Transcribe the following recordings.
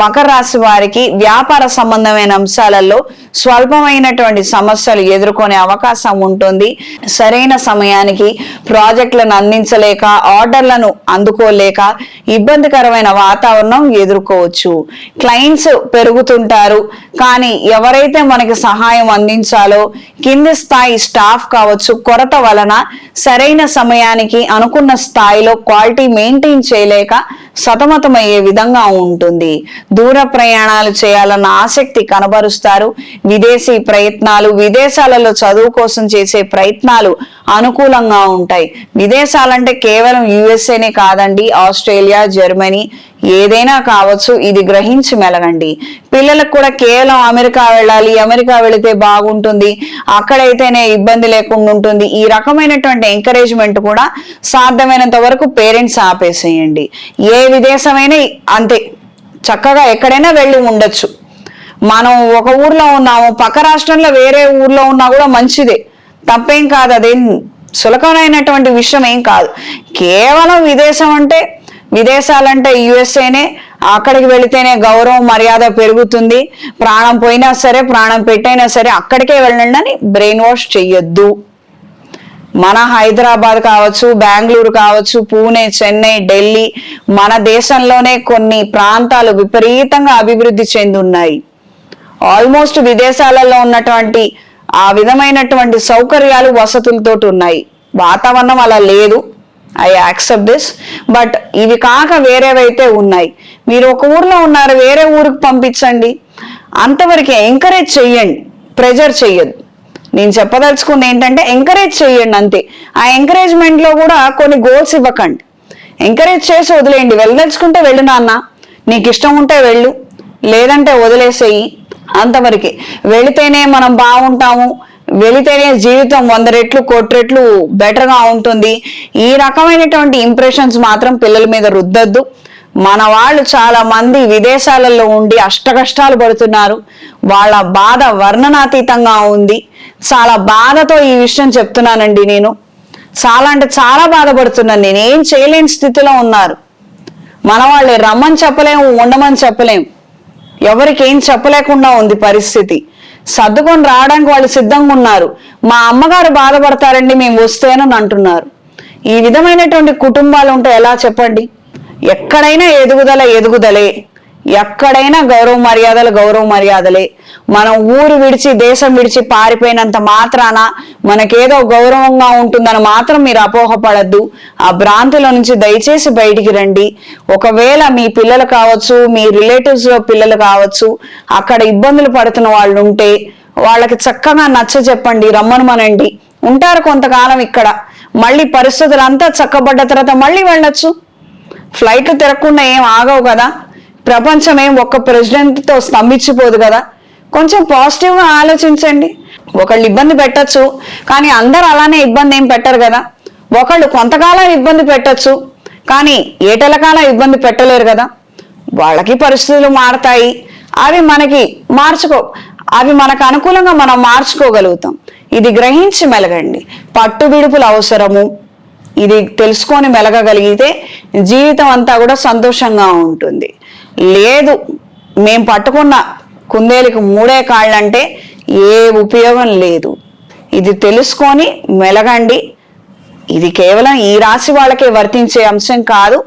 మకర రాశి వారికి వ్యాపార సంబంధమైన అంశాలలో స్వల్పమైనటువంటి సమస్యలు ఎదుర్కొనే అవకాశం ఉంటుంది. సరైన సమయానికి ప్రాజెక్టులను అందించలేక ఆర్డర్లను అందుకోలేక ఇబ్బందికరమైన వాతావరణం ఎదుర్కోవచ్చు. క్లయింట్స్ పెరుగుతుంటారు. కానీ ఎవరైతే మనకి సహాయం అందించాలో కింది స్థాయి స్టాఫ్ కావచ్చు కొరత వలన సరైన సమయానికి అనుకున్న స్థాయిలో క్వాలిటీ మెయింటైన్ చేయలేక సతమతమయ్యే విధంగా ఉంటుంది. దూర ప్రయాణాలు చేయాలన్న ఆసక్తి కనబరుస్తారు. విదేశీ ప్రయత్నాలు విదేశాలలో చదువు కోసం చేసే ప్రయత్నాలు అనుకూలంగా ఉంటాయి. విదేశాలంటే కేవలం యుఎస్ఏనే కాదండి ఆస్ట్రేలియా జర్మనీ ఏదైనా కావచ్చు ఇది గ్రహించి మెలగండి. పిల్లలకు కూడా కేవలం అమెరికా వెళ్ళాలి అమెరికా వెళితే బాగుంటుంది అక్కడైతేనే ఇబ్బంది లేకుండా ఉంటుంది. ఈ రకమైనటువంటి ఎంకరేజ్మెంట్ కూడా సాధ్యమైనంత వరకు పేరెంట్స్ ఆపేసేయండి. ఏ విదేశమైనా అంతే. చక్కగా ఎక్కడైనా వెళ్ళి ఉండొచ్చు. మనం ఒక ఊర్లో ఉన్నాము పక్క రాష్ట్రంలో వేరే ఊర్లో ఉన్నా కూడా మంచిదే. తప్పేం కాదు అదేం సులకమైనటువంటి విషయం ఏం కాదు. కేవలం విదేశం అంటే విదేశాలంటే యుఎస్ఏనే అక్కడికి వెళితేనే గౌరవం మర్యాద పెరుగుతుంది. ప్రాణం పోయినా సరే ప్రాణం పెట్టైనా సరే అక్కడికే వెళ్ళండి అని బ్రెయిన్ వాష్ చెయ్యొద్దు. మన హైదరాబాద్ కావచ్చు బెంగళూరు కావచ్చు పూణే చెన్నై ఢిల్లీ మన దేశంలోనే కొన్ని ప్రాంతాలు విపరీతంగా అభివృద్ధి చెంది ఉన్నాయి ఆల్మోస్ట్ విదేశాలలో ఉన్నటువంటి ఆ విధమైనటువంటి సౌకర్యాలు వసతులతో ఉన్నాయి. వాతావరణం అలా లేదు. I accept this. బట్ ఇవి కాక వేరేవైతే ఉన్నాయి. మీరు ఒక ఊర్లో ఉన్నారు వేరే ఊరికి పంపించండి. అంతవరకు ఎంకరేజ్ చెయ్యండి. ప్రెజర్ చెయ్యదు నేను చెప్పదలుచుకుంది ఏంటంటే ఎంకరేజ్ చేయండి అంతే. ఆ ఎంకరేజ్మెంట్లో కూడా కొన్ని గోల్స్ ఇవ్వకండి. ఎంకరేజ్ చేసి వదిలేయండి. వెళ్ళదలుచుకుంటే వెళ్ళు నాన్న. నీకు ఇష్టం ఉంటే వెళ్ళు. లేదంటే వదిలేసేయి. అంతవరకే. వెళితేనే మనం బాగుంటాము. వెళితేనే జీవితం వంద రెట్లు కోటి రెట్లు బెటర్గా ఉంటుంది. ఈ రకమైనటువంటి ఇంప్రెషన్స్ మాత్రం పిల్లల మీద రుద్దద్దు. మన వాళ్ళు చాలా మంది విదేశాలలో ఉండి అష్టకష్టాలు పడుతున్నారు. వాళ్ళ బాధ వర్ణనాతీతంగా ఉంది. చాలా బాధతో ఈ విషయం చెప్తున్నానండి నేను. చాలా అంటే చాలా బాధపడుతున్నాను. నేను ఏం చేయలేని స్థితిలో ఉన్నారు. మన వాళ్ళు రమ్మని చెప్పలేము ఉండమని చెప్పలేము. ఎవరికి ఏం చెప్పలేకుండా ఉంది పరిస్థితి. సర్దుకొని రావడానికి వాళ్ళు సిద్ధంగా ఉన్నారు. మా అమ్మగారు బాధపడతారండి మేము వస్తేనని అంటున్నారు. ఈ విధమైనటువంటి కుటుంబాలు ఉంటే ఎలా చెప్పండి? ఎక్కడైనా ఎదుగుదల ఎదుగుదలే. ఎక్కడైనా గౌరవ మర్యాదలు గౌరవ మర్యాదలే. మనం ఊరు విడిచి దేశం విడిచి పారిపోయినంత మాత్రాన మనకేదో గౌరవంగా ఉంటుందని మాత్రం మీరు అపోహపడద్దు. ఆ భ్రాంతిలో నుంచి దయచేసి బయటికి రండి. ఒకవేళ మీ పిల్లలు కావచ్చు మీ రిలేటివ్స్లో పిల్లలు కావచ్చు అక్కడ ఇబ్బందులు పడుతున్న వాళ్ళు ఉంటే వాళ్ళకి చక్కగా నచ్చ చెప్పండి రమ్మనమనండి. ఉంటారు కొంతకాలం ఇక్కడ. మళ్ళీ పరిస్థితులంతా చక్కబడ్డ తర్వాత మళ్ళీ వెళ్ళొచ్చు. ఫ్లైట్లు తిరగకుండా ఏం ఆగవు కదా. ప్రపంచం ఏం ఒక్క ప్రెసిడెంట్తో తో స్తంభించిపోదు కదా. కొంచెం పాజిటివ్గా ఆలోచించండి. ఒకళ్ళు ఇబ్బంది పెట్టచ్చు కానీ అందరు అలానే ఇబ్బంది ఏం పెట్టరు కదా. ఒకళ్ళు కొంతకాలం ఇబ్బంది పెట్టచ్చు కానీ ఏటలకాలం ఇబ్బంది పెట్టలేరు కదా. వాళ్ళకి పరిస్థితులు మారతాయి. అవి మనకి మార్చుకో అవి మనకు అనుకూలంగా మనం మార్చుకోగలుగుతాం. ఇది గ్రహించి మెలగండి. పట్టు విడుపులు అవసరము. ఇది తెలుసుకొని మెలగగలిగితే జీవితం అంతా కూడా సంతోషంగా ఉంటుంది. లేదు. మేం పట్టుకున్న కుందేలికి మూడే కాళ్ళంటే ఏ ఉపయోగం లేదు. ఇది తెలుసుకొని మెలగండి. ఇది కేవలం ఈ రాశి వాళ్ళకే వర్తించే అంశం కాదు.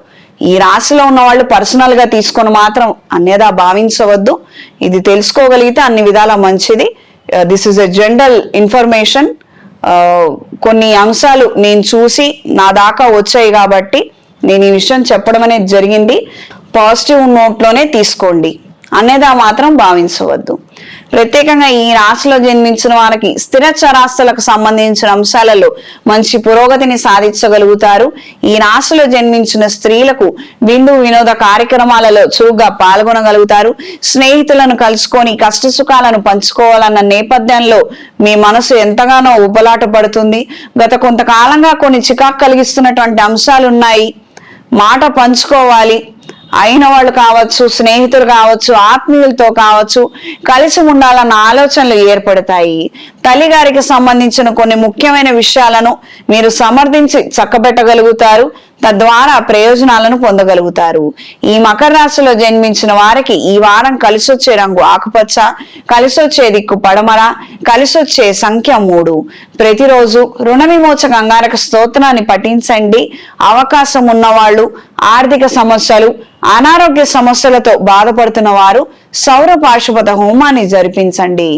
ఈ రాశిలో ఉన్న వాళ్ళు పర్సనల్గా తీసుకొని మాత్రం అన్యదా భావించవద్దు. ఇది తెలుసుకోగలిగితే అన్ని విధాల మంచిది. This is a general information కొన్ని అంశాలు నేను చూసి నా దాకా వచ్చాయి కాబట్టి నేను ఈ విషయం చెప్పడం అనేది జరిగింది. పాజిటివ్ నోట్లోనే తీసుకోండి. అనేదా మాత్రం భావించవద్దు. ప్రత్యేకంగా ఈ రాశిలో జన్మించిన వారికి స్థిర చరాస్తులకు సంబంధించిన అంశాలలో మంచి పురోగతిని సాధించగలుగుతారు. ఈ రాశిలో జన్మించిన స్త్రీలకు విందు వినోద కార్యక్రమాలలో చురుగ్గా పాల్గొనగలుగుతారు. స్నేహితులను కలుసుకొని కష్ట సుఖాలను పంచుకోవాలన్న నేపథ్యంలో మీ మనసు ఎంతగానో ఉబలాట పడుతుంది. గత కొంతకాలంగా కొన్ని చికాకు కలిగిస్తున్నటువంటి అంశాలు ఉన్నాయి మాట పంచుకోవాలి. అయిన వాళ్ళు కావచ్చు స్నేహితులు కావచ్చు ఆత్మీయులతో కావచ్చు కలిసి ఉండాలన్న ఆలోచనలు ఏర్పడతాయి. తల్లిగారికి సంబంధించిన కొన్ని ముఖ్యమైన విషయాలను మీరు సమర్థించి చక్కబెట్టగలుగుతారు. తద్వారా ప్రయోజనాలను పొందగలుగుతారు. ఈ మకర రాశిలో జన్మించిన వారికి ఈ వారం కలిసొచ్చే రంగు ఆకుపచ్చ కలిసొచ్చే దిక్కు పడమర కలిసొచ్చే సంఖ్య మూడు. ప్రతిరోజు రుణ విమోచ గంగారక స్తోత్రాన్ని పఠించండి. అవకాశం ఉన్నవాళ్ళు ఆర్థిక సమస్యలు అనారోగ్య సమస్యలతో బాధపడుతున్న వారు సౌర పాశుపత హోమాన్ని జరిపించండి.